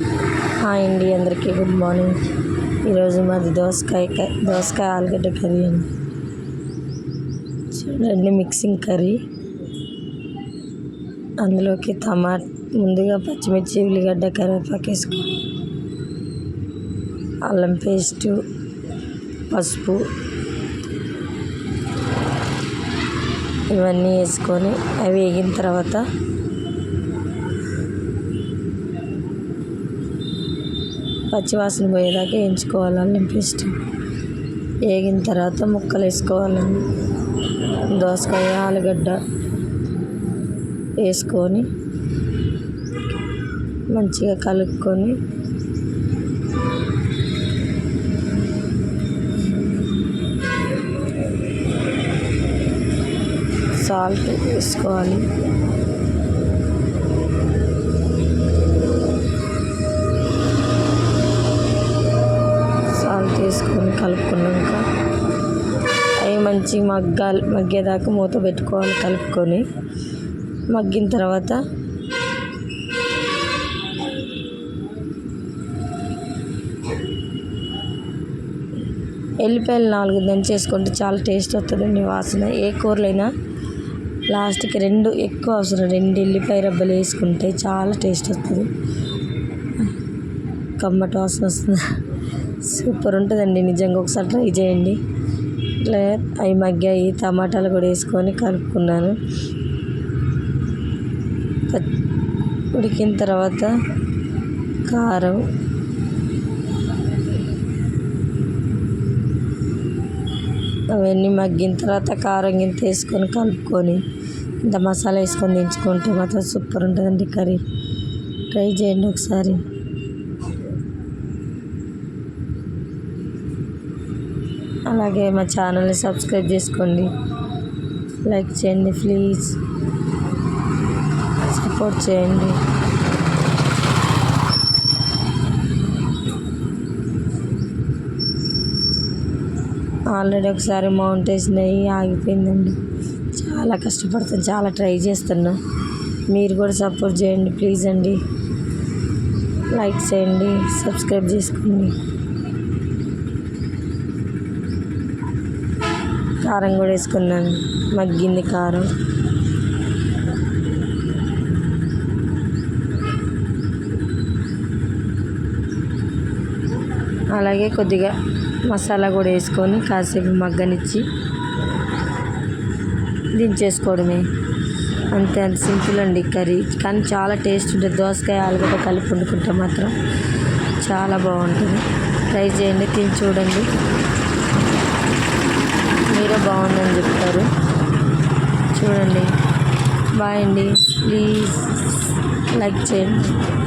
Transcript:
Hi అండి అందరికీ good morning. ఈరోజు మాది దోసకాయ క- దోసకాయ ఆలుగడ్డ కర్రీ అండి. చూడండి మిక్సింగ్ కర్రీ. అందులోకి టమాట ముందుగా పచ్చిమిర్చి ఉల్లిగడ్డ కరివేపాకు వేసుకో అల్లం పేస్టు పసుపు ఇవన్నీ వేసుకొని అవి వేగిన తర్వాత పచ్చివాసన పోయేదాకా వేయించుకోవాలి అల్లం పేస్ట్ వేగిన తర్వాత ముక్కలు వేసుకోవాలండి దోసకాయ ఆలుగడ్డ వేసుకొని మంచిగా కలుపుకొని సాల్ట్ వేసుకోవాలి. కలుపుకున్నాక అవి మంచి మగ్గాలి మగ్గేదాకా మూత పెట్టుకోవాలి కలుపుకొని. మగ్గిన తర్వాత ఎల్లిపాయలు నాలుగు దంచేసుకుంటే చాలా టేస్ట్ వస్తుందండి వాసన. ఏ కూరలైనా లాస్ట్కి రెండు ఎక్కువ అవసరం రెండు ఎల్లిపాయ రబ్బలు వేసుకుంటే చాలా టేస్ట్ వస్తుంది. కమ్మటి వాసన వస్తుంది. సూపర్ ఉంటుందండి. నిజంగా ఒకసారి ట్రై చేయండి. ఇట్లా అవి మగ్గాయి టమాటాలు కూడా వేసుకొని కలుపుకున్నాను. ఉడికిన తర్వాత కారం. అవన్నీ మగ్గిన తర్వాత కారం గింత వేసుకొని కలుపుకొని ఇంత మసాలా వేసుకొని దించుకుంటే మాత్రం సూపర్ ఉంటుందండి కర్రీ. ట్రై చేయండి ఒకసారి. అలాగే మా ఛానల్ని సబ్స్క్రైబ్ చేసుకోండి. లైక్ చేయండి ప్లీజ్. సపోర్ట్ చేయండి. ఆల్రెడీ ఒకసారి మౌంటైన్స్ నెయ్యి ఆగిపోయిందండి. చాలా కష్టపడుతాను చాలా ట్రై చేస్తున్నా. మీరు కూడా సపోర్ట్ చేయండి ప్లీజ్ అండి. లైక్ చేయండి సబ్స్క్రైబ్ చేసుకోండి. కారం కూడా వేసుకున్నాను మగ్గింది కారం. అలాగే కొద్దిగా మసాలా కూడా వేసుకొని కాసేపు మగ్గనిచ్చి దించేసుకోవడమే. అంతే అంత సింపుల్ అండి కర్రీ. కానీ చాలా టేస్ట్ ఉంటుంది. దోసకాయ ఆలుగడ్డ కలిపి వండుకుంటే మాత్రం చాలా బాగుంటుంది. ట్రై చేయండి తిని చూడండి. మీరే బాగుందని చెప్తారు. చూడండి. బాయ్ అండి. ప్లీజ్ లైక్ చేయండి.